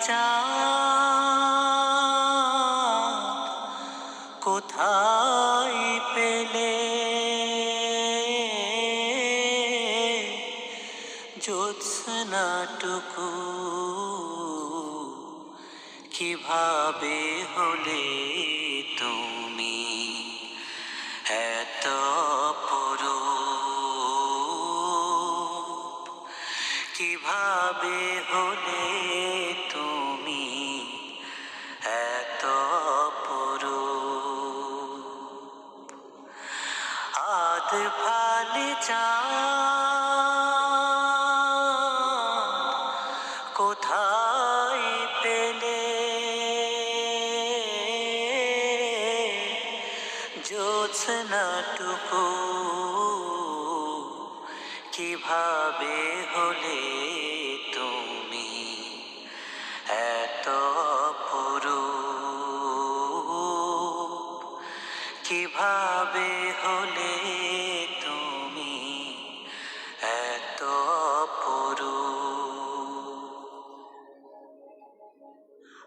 চাঁদ কোথায় পেলে? কীভাবে হলে? কোথায় পেলে? জ্যোৎস্নাটুকু কীভাবে হলে তুমি এত পুরু কীভাবে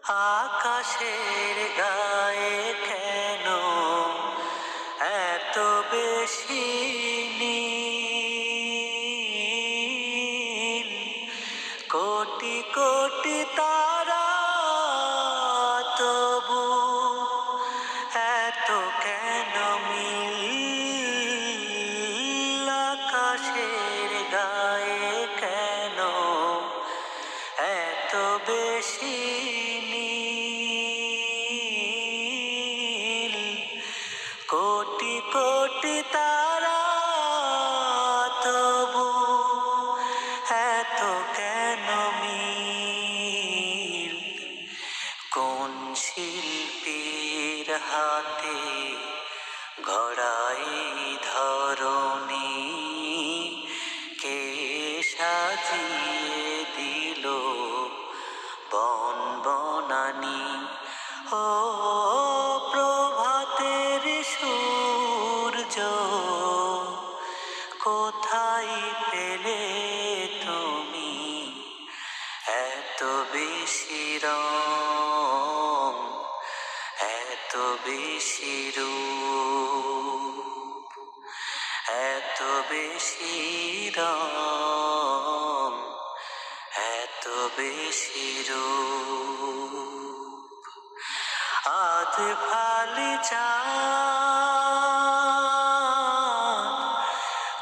আকাশের গায়ে কেন এত বেশি নীল? কোটি কোটি তারা তবু এত কেন মিল আকাশের গায়ে কেন এত বেশি প্রভাতের সূর্য, কোথায় পেলে তুমি এত বেশি রং, এত বেশি রূপ, এত বেশি রং, এত বেশি রূপ। আধ ফালি চাঁদ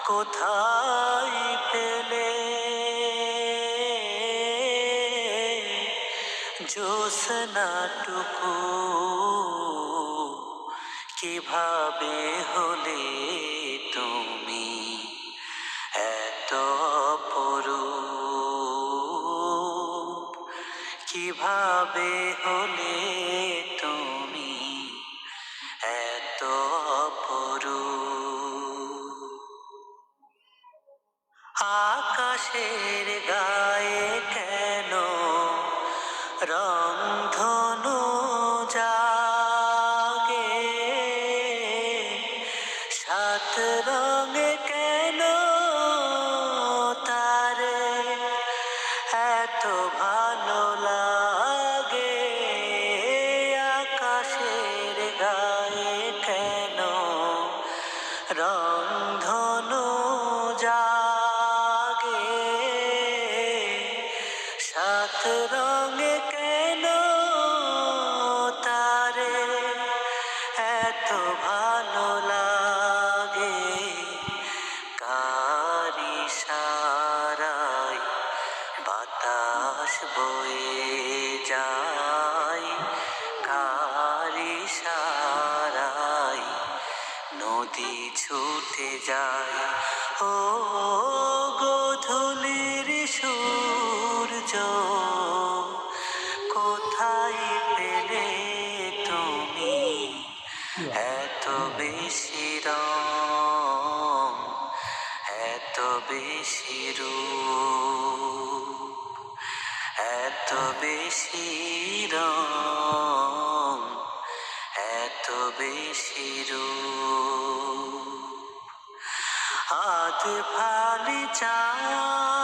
কোথায় পেলে? জ্যোৎস্নাটুকু কীভাবে হলে তুমি এত কীভাবে হলে আকাশের গায়ে কেন রং ধনু জাগে? সাত রঙে রঙে কেন তারে? এত ভালো লাগে কারি সারাই, বাতাস বয়ে যায়। কারি সারাই, নদী ছুটে যায়। ও সূর্য কোথায় পেলে তুমি? এত বেশি রং, এত বেশি রূপ, এত বেশি রং, এত বেশি রূপ। হাত ফালি চাঁদ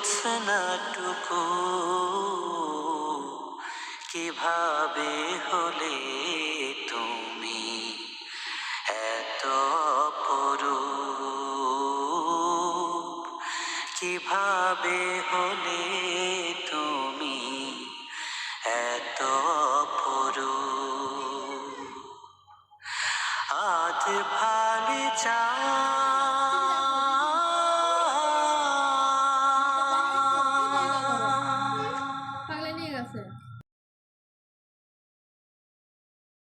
জ্যোৎস্নাটুকু কীভাবে হলে তুমি এত পড়ু কীভাবে হলে